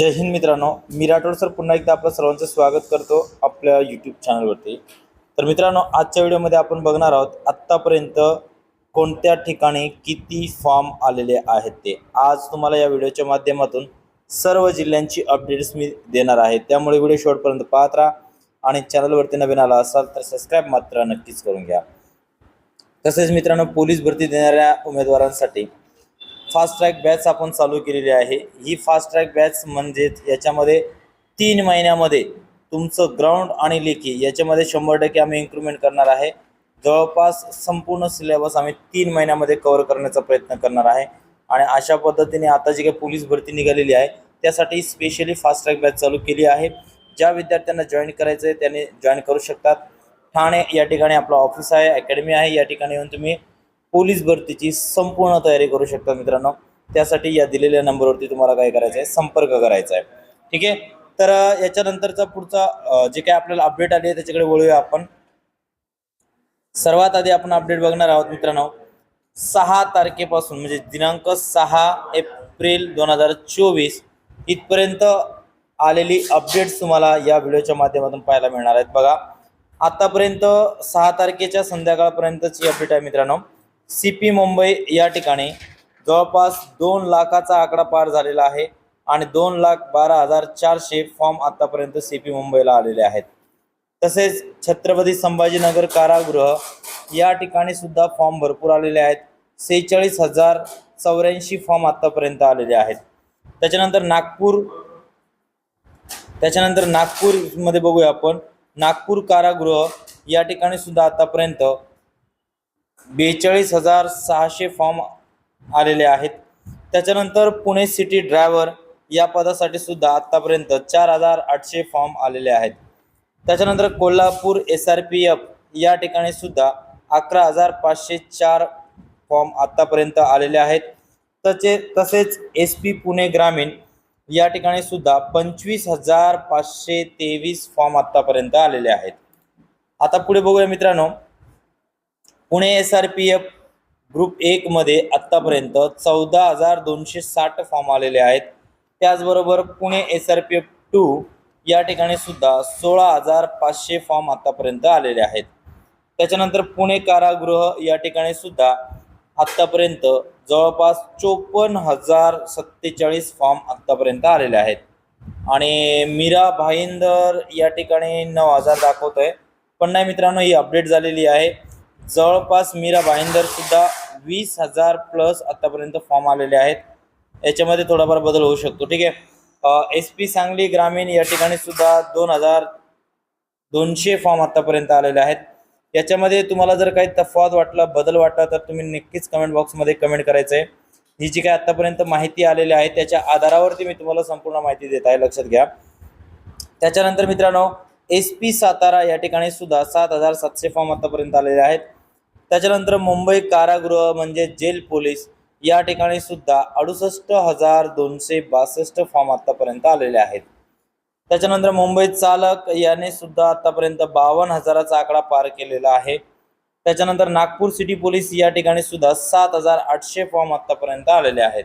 जय हिंद मित्रांनो मी राठोड सर पुन्हा एकदा आपलं सर्वांचं स्वागत करतो आपल्या यूट्यूब चॅनलवरती तर मित्रांनो आजच्या व्हिडिओमध्ये आपण बघणार आहोत आत्तापर्यंत कोणत्या ठिकाणी किती फॉर्म आलेले आहेत ते. आज तुम्हाला या व्हिडिओच्या माध्यमातून सर्व जिल्ह्यांची अपडेट्स मी देणार आहे. त्यामुळे व्हिडिओ शेवटपर्यंत पाहत राहा आणि चॅनलवरती नवीन आला असाल तर सबस्क्राईब मात्र नक्कीच करून घ्या. तसेच मित्रांनो पोलीस भरती देणाऱ्या उमेदवारांसाठी फास्ट ट्रॅक बॅच आपण चालू केलेली आहे. ही फास्ट ट्रॅक बॅच म्हणजेच याच्यामध्ये तीन महिन्यामध्ये तुमचं ग्राउंड आणि लेखी याच्यामध्ये शंभर टक्के आम्ही इन्क्रुमेंट करणार आहे. जवळपास संपूर्ण सिलेबस आम्ही तीन महिन्यामध्ये कव्हर करण्याचा प्रयत्न करणार आहे. आणि अशा पद्धतीने आता जी काही पोलीस भरती निघालेली आहे त्यासाठी स्पेशली फास्ट ट्रॅक बॅच चालू केली आहे. ज्या विद्यार्थ्यांना जॉईन करायचं आहे त्यांनी जॉईन करू शकतात. ठाणे या ठिकाणी आपलं ऑफिस आहे अकॅडमी आहे या ठिकाणी येऊन तुम्ही पोलीस भरतीची संपूर्ण तयारी करू शकता मित्रांनो. त्यासाठी या दिलेल्या नंबरवरती तुम्हाला काय करायचं आहे? संपर्क करायचा आहे. ठीक आहे? तर याच्यानंतरचा पुढचा जे काय आपल्याला अपडेट आली आहे त्याच्याकडे वळूया आपण. सर्वात आधी आपण अपडेट बघणार आहोत मित्रांनो. सहा तारखेपासून म्हणजे दिनांक सहा एप्रिल दोन हजार चोवीस इथपर्यंत आलेली अपडेट्स तुम्हाला या व्हिडिओच्या माध्यमातून पाहायला मिळणार आहेत. बघा आतापर्यंत सहा तारखेच्या संध्याकाळपर्यंतची अपडेट आहे मित्रांनो. सी पी मुंबई या ठिकाणी जवळपास दोन लाखाचा आकडा पार झालेला आहे आणि दोन लाख बारा हजार चारशे फॉर्म आतापर्यंत सी पी मुंबईला आलेले आहेत. तसेच छत्रपती संभाजीनगर कारागृह या ठिकाणी सुद्धा फॉर्म भरपूर आलेले आहेत. सेहेचाळीस हजार चौऱ्याऐंशी फॉर्म आतापर्यंत आलेले आहेत. त्याच्यानंतर नागपूर त्याच्यानंतर नागपूरमध्ये बघूया आपण. नागपूर कारागृह या ठिकाणी सुद्धा आतापर्यंत बेचाळीस हजार सहाशे फॉर्म आलेले आहेत. त्याच्यानंतर पुणे सिटी ड्रायव्हर या पदासाठी सुद्धा आत्तापर्यंत चार हजार आठशे फॉर्म आलेले आहेत. त्याच्यानंतर Kolhapur S R P F या ठिकाणी सुद्धा अकरा हजार पाचशे चार फॉर्म आत्तापर्यंत आलेले आहेत. तसे तसेच एस पी पुणे ग्रामीण या ठिकाणी सुद्धा पंचवीस हजार पाचशे तेवीस फॉर्म आत्तापर्यंत आलेले आहेत. आता पुढे बघूया मित्रांनो. Pune S R P F group एकमध्ये आत्तापर्यंत चौदा हजार दोनशे साठ फॉर्म आलेले आहेत. त्याचबरोबर Pune S R P F two या ठिकाणी सुद्धा सोळा हजार पाचशे फॉर्म आत्तापर्यंत आलेले आहेत. त्याच्यानंतर पुणे कारागृह या ठिकाणी सुद्धा आत्तापर्यंत जवळपास चोपन्न हजार सत्तेचाळीस फॉर्म आत्तापर्यंत आलेले आहेत. आणि मीरा भाईंदर या ठिकाणी नऊ हजार दाखवतोय. पण नाही मित्रांनो ही अपडेट झालेली आहे. जवळपास मीरा भाईंदर सुद्धा वीस हजार प्लस आतापर्यंत फॉर्म आलेले आहेत. याच्यामध्ये थोडाफार बदल होऊ शकतो. ठीक आहे? एस पी सांगली ग्रामीण या ठिकाणी सुद्धा दोन हजार दोनशे फॉर्म आतापर्यंत आलेले आहेत. याच्यामध्ये तुम्हाला जर काही तफावत वाटला बदल वाटला तर तुम्ही नक्कीच कमेंट बॉक्समध्ये कमेंट करायचं आहे. ही जी काही आतापर्यंत माहिती आलेली आहे त्याच्या आधारावरती मी तुम्हाला संपूर्ण माहिती देत आहे. लक्षात घ्या. त्याच्यानंतर मित्रांनो एस पी सातारा या ठिकाणी सुद्धा सात हजार सातशे फॉर्म आतापर्यंत आलेले आहेत. त्याच्यानंतर मुंबई कारागृह म्हणजे जेल पोलीस या ठिकाणी सुद्धा अडुसष्ट हजार दोनशे बासष्ट फॉर्म आतापर्यंत आलेले आहेत. त्याच्यानंतर मुंबई चालक याने सुद्धा आतापर्यंत बावन्न हजाराचा आकडा पार केलेला आहे. त्याच्यानंतर नागपूर सिटी पोलीस या ठिकाणी सुद्धा सात हजार आठशे फॉर्म आतापर्यंत आलेले आहेत.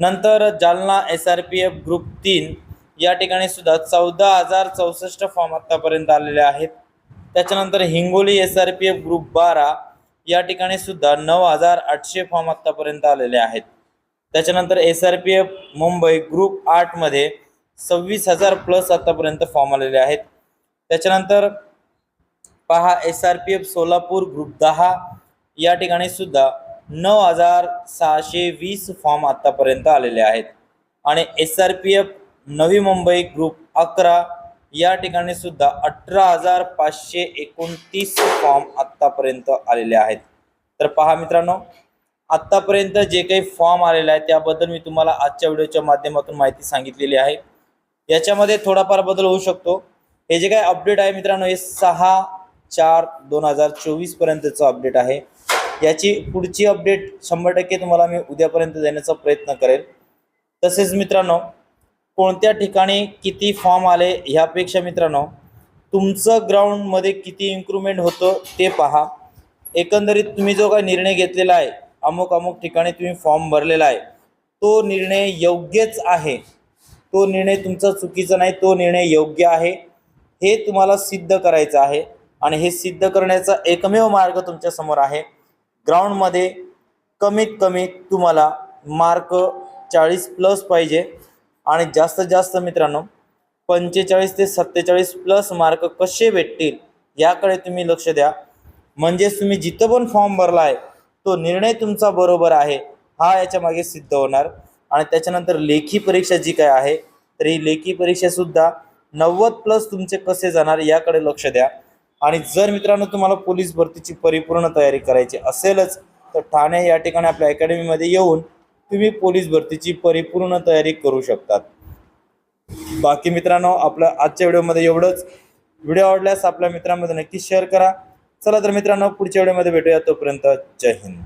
नंतर Jalna S R P F group तीन या ठिकाणी सुद्धा चौदा हजार चौसष्ट फॉर्म आतापर्यंत आलेले आहेत. त्याच्यानंतर Hingoli S R P F group बारा या ठिकाणी सुद्धा नऊ हजार आठशे फॉर्म आत्तापर्यंत आलेले आहेत. त्याच्यानंतर S R P F Mumbai group आठमध्ये सव्वीस हजार प्लस आत्तापर्यंत फॉर्म आलेले आहेत. त्याच्यानंतर पहा S R P F Solapur group दहा या ठिकाणी सुद्धा नऊ हजार सहाशे वीस फॉर्म आत्तापर्यंत आलेले आहेत. आणि S R P F Navi Mumbai group अकरा या ठिकाणी सुद्धा अठरा हजार पाचशे एकोणतीस फॉर्म आत्तापर्यंत आलेले आहेत. तर पहा मित्रांनो आत्तापर्यंत जे काही फॉर्म आलेले आहे त्याबद्दल मी तुम्हाला आजच्या व्हिडिओच्या माध्यमातून माहिती सांगितलेली आहे. याच्यामध्ये थोडाफार बदल होऊ शकतो. हे जे काही अपडेट आहे मित्रांनो हे सहा चार दोन हजार चोवीसपर्यंतचं अपडेट आहे. याची पुढची अपडेट शंभर टक्के तुम्हाला मी उद्यापर्यंत देण्याचा प्रयत्न करेल. तसेच मित्रांनो कोणत्या ठिकाणी किती फॉर्म आले ह्यापेक्षा मित्रांनो तुमचं ग्राउंडमध्ये किती इम्प्रूव्हमेंट होतं ते पहा. एकंदरीत तुम्ही जो काही निर्णय घेतलेला आहे अमुक अमुक ठिकाणी तुम्ही फॉर्म भरलेला आहे तो निर्णय योग्यच आहे. तो निर्णय तुमचा चुकीचा नाही तो निर्णय योग्य आहे. हे तुम्हाला सिद्ध करायचं आहे आणि हे सिद्ध करण्याचा एकमेव मार्ग तुमच्यासमोर आहे. ग्राउंडमध्ये कमीत कमी तुम्हाला मार्क चाळीस प्लस पाहिजे. आणि जास्तीत जास्त मित्रांनो पंचेचाळीस ते सत्तेचाळीस प्लस मार्क कसे भेटतील याकडे तुम्ही लक्ष द्या. म्हणजेच तुम्ही जिथं पण फॉर्म भरला आहे तो निर्णय तुमचा बरोबर आहे हा याच्या मागे सिद्ध होणार. आणि त्याच्यानंतर लेखी परीक्षा जी काय आहे तर ही लेखी परीक्षासुद्धा नव्वद प्लस तुमचे कसे जाणार याकडे लक्ष द्या. आणि जर मित्रांनो तुम्हाला पोलीस भरतीची परिपूर्ण तयारी करायची असेलच तर ठाणे या ठिकाणी आपल्या अकॅडमीमध्ये येऊन तुम्ही पोलीस भरतीची परिपूर्ण तयारी करू शकतात. बाकी मित्रांनो आपल्या आजच्या व्हिडिओमध्ये एवढंच. व्हिडिओ आवडल्यास आपल्या मित्रांमध्ये नक्की शेअर करा. चला तर मित्रांनो पुढच्या व्हिडिओमध्ये भेटूया तोपर्यंत. जय हिंद.